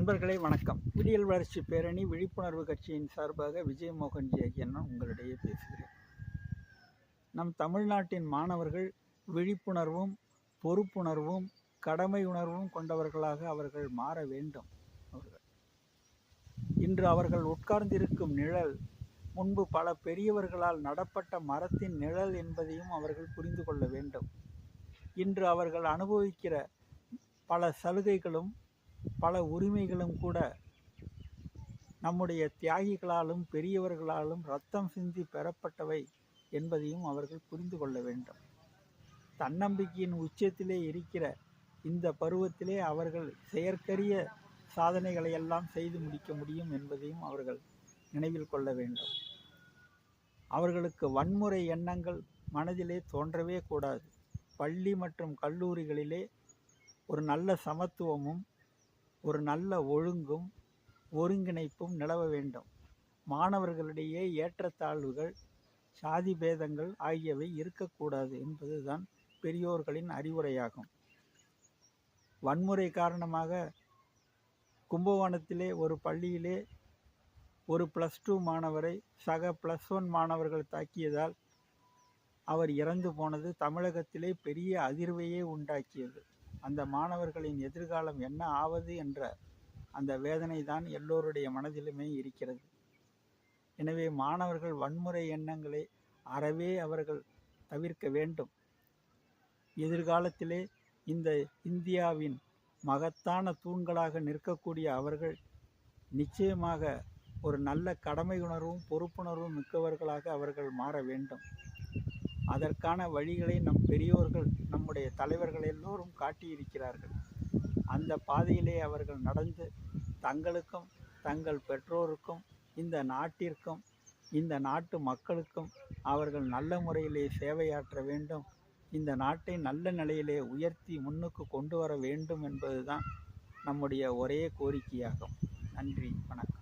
நண்பர்களே வணக்கம். விடியல் வளர்ச்சி பேரணி விழிப்புணர்வு கட்சியின் சார்பாக விஜயமோகன் ஜெயன் உங்களிடையே பேசுகிறேன். நம் தமிழ்நாட்டின் மாணவர்கள் விழிப்புணர்வும் பொறுப்புணர்வும் கடமை உணர்வும் கொண்டவர்களாக அவர்கள் மாற வேண்டும் அவர்கள். இன்று அவர்கள் உட்கார்ந்திருக்கும் நிழல் முன்பு பல பெரியவர்களால் நடப்பட்ட மரத்தின் நிழல் என்பதையும் அவர்கள் புரிந்து கொள்ள வேண்டும். இன்று அவர்கள் அனுபவிக்கிற பல சலுகைகளும் பல உரிமைகளும் கூட நம்முடைய தியாகிகளாலும் பெரியவர்களாலும் ரத்தம் சிந்தி பெறப்பட்டவை என்பதையும் அவர்கள் புரிந்து கொள்ள வேண்டும். தன்னம்பிக்கையின் உச்சத்திலே இருக்கிற இந்த பருவத்திலே அவர்கள் செயற்கரிய சாதனைகளை எல்லாம் செய்து முடிக்க முடியும் என்பதையும் அவர்கள் நினைவில் கொள்ள வேண்டும். அவர்களுக்கு வன்முறை எண்ணங்கள் மனதிலே தோன்றவே கூடாது. பள்ளி மற்றும் கல்லூரிகளிலே ஒரு நல்ல சமத்துவமும் ஒரு நல்ல ஒழுங்கும் ஒருங்கிணைப்பும் நிலவ வேண்டும். மாணவர்களிடையே ஏற்றத்தாழ்வுகள் சாதி பேதங்கள் ஆகியவை இருக்கக்கூடாது என்பதுதான் பெரியோர்களின் அறிவுரையாகும். வன்முறை காரணமாக கும்பகோணத்திலே ஒரு பள்ளியிலே ஒரு ப்ளஸ் டூ மாணவரை சக ப்ளஸ் ஒன் மாணவர்கள் தாக்கியதால் அவர் இறந்து போனது தமிழகத்திலே பெரிய அதிர்வையே உண்டாக்கியது. அந்த மாணவர்களின் எதிர்காலம் என்ன ஆவது என்ற அந்த வேதனை தான் எல்லோருடைய மனதிலுமே இருக்கிறது. எனவே மாணவர்கள் வன்முறை எண்ணங்களை அறவே அவர்கள் தவிர்க்க வேண்டும். எதிர்காலத்திலே இந்த இந்தியாவின் மகத்தான தூண்களாக நிற்கக்கூடிய அவர்கள் நிச்சயமாக ஒரு நல்ல கடமை உணர்வும் பொறுப்புணர்வும் மிக்கவர்களாக அவர்கள் மாற வேண்டும். அதற்கான வழிகளை நம் பெரியோர்கள் நம்முடைய தலைவர்கள் எல்லோரும் காட்டியிருக்கிறார்கள். அந்த பாதையிலே அவர்கள் நடந்து தங்களுக்கும் தங்கள் பெற்றோருக்கும் இந்த நாட்டிற்கும் இந்த நாட்டு மக்களுக்கும் அவர்கள் நல்ல முறையிலே சேவையாற்ற வேண்டும். இந்த நாட்டை நல்ல நிலையிலே உயர்த்தி முன்னுக்கு கொண்டு வர வேண்டும் என்பதுதான் நம்முடைய ஒரே கோரிக்கையாகும். நன்றி வணக்கம்.